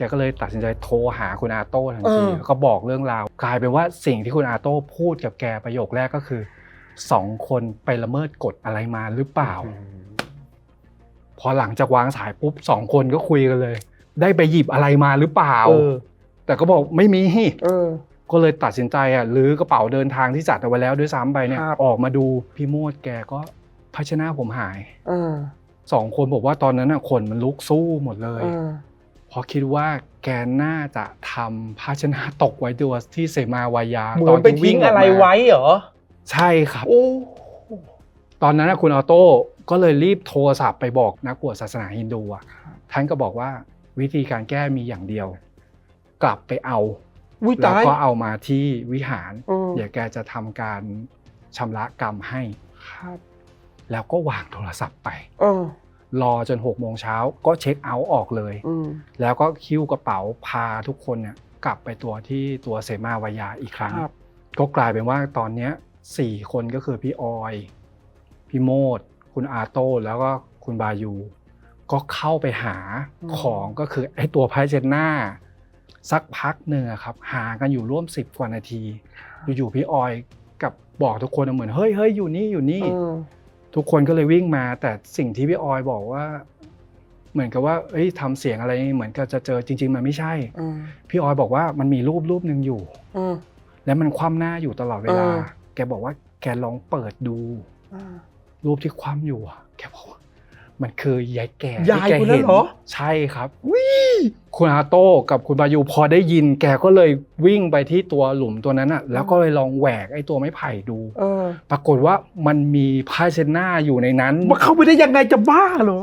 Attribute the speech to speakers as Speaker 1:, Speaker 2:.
Speaker 1: แกก็เลยตัดสินใจโทรหาคุณอาโต้ทันที
Speaker 2: เออ
Speaker 1: แล้วก็บอกเรื่องราว กลายเป็นว่าสิ่งที่คุณอาโต้พูดกับแกประโยคแรกก็คือสองคนไปละเมิดกฎอะไรมาหรือเปล่า พอหลังจากวางสายปุ๊บสองคนก็คุยกันเลย ได้ไปหยิบอะไรมาหรือเปล่า
Speaker 2: เออ
Speaker 1: แต่ก็บอกไม่มี
Speaker 2: เออ
Speaker 1: ก็เลยตัดสินใจอะรื้อกระเป๋าเดินทางที่จัดเอาไว้แล้วด้วยซ้ำไปเนี่ย
Speaker 2: ครับ
Speaker 1: ออกมาดูพี่โมดแกก็ภาชนะผมหาย
Speaker 2: เออ
Speaker 1: สองคนบอกว่าตอนนั้นน่ะขนมันลุกสู้หมดเลย
Speaker 2: เออ
Speaker 1: เพราะคิดว่าแกน่าจะทำภาชนะตกไว้ตัวที่เสมาวายา
Speaker 2: เหมื
Speaker 1: ต
Speaker 2: อ
Speaker 1: อนน
Speaker 2: ไป
Speaker 1: ที่
Speaker 2: ทิ้
Speaker 1: วิ่
Speaker 2: ง
Speaker 1: งออก
Speaker 2: อะไร
Speaker 1: มา
Speaker 2: ไว้เหรอ
Speaker 1: ใช่ครับ
Speaker 2: โอ้
Speaker 1: ตอนนั้นน่ะคุณออโต้ก็เลยรีบโทรศัพท์ไปบอกนักบวชศาสนาฮินดูอะท่านก็บอกว่าวิธีการแก้มีอย่างเดียว กลับไปเอา
Speaker 2: วิ
Speaker 1: แล้ว
Speaker 2: ตาย
Speaker 1: ก็เอามาที่วิหาร
Speaker 2: เออ
Speaker 1: เดี๋ยวแกจะทำการชำระกรรมให้
Speaker 2: ครับ
Speaker 1: แล้วก็วางโทรศัพท์ไป
Speaker 2: เออ
Speaker 1: รอจนหกโมงเช้าก็เช็คเอาท์ออกเลย
Speaker 2: อืม
Speaker 1: แล้วก็คิ้วกระเป๋าพาทุกคนเนี่ยกลับไปตัวที่ตัวเสมาวายาอีกครั้ง
Speaker 2: ครับ
Speaker 1: ก็กลายเป็นว่าตอนเนี้ยสี่คนก็คือพี่ออย พี่โมด คุณอาโต้แล้วก็คุณบายู ก็เข้าไปหา
Speaker 2: อืม
Speaker 1: ของก็คือไอ้ตัวไพเจนหน้า สักพักหนึ่งอะครับ หากันอยู่ร่วมสิบกว่านาที อยู่ๆพี่ออยกับบอกทุกคนเหมือนเฮ้ยเฮ้ยอยู่นี่อยู่นี่
Speaker 2: เออ
Speaker 1: ทุกคนก็เลยวิ่งมา แต่สิ่งที่พี่ออยบอกว่า เหมือนกับว่าเอ้ยทำเสียงอะไรเหมือนกับจะเจอจริง ๆ มันไม่ใช่
Speaker 2: เออ
Speaker 1: พี่ออยบอกว่ามันมีรูปรูปหนึ่งอยู่
Speaker 2: เออ
Speaker 1: แล้วมันคว่ำหน้าอยู่ตลอดเวลา
Speaker 2: เออ
Speaker 1: แกบอกว่าแกลองเปิดดู
Speaker 2: เออ
Speaker 1: รูปที่คว่ำอยู่อะแกบอกว่า มันคือยายแก่
Speaker 2: ยาย
Speaker 1: ที่แก
Speaker 2: คนนั้น
Speaker 1: เห็น
Speaker 2: เหรอ
Speaker 1: ใช่ครับคุณอาโต้กับคุณบายูพอได้ยิน แกก็เลยวิ่งไปที่ตัวหลุมตัวนั้นอะแล้วก็เลยลองแหวกไอ้ตัวไม้ไผ่ดู
Speaker 2: เออ
Speaker 1: ปรากฏว่ามันมีผ้าเช็ดหน้าอยู่ในนั้น
Speaker 2: มันเข้าไปได้ยังไงจะบ้าเหรอ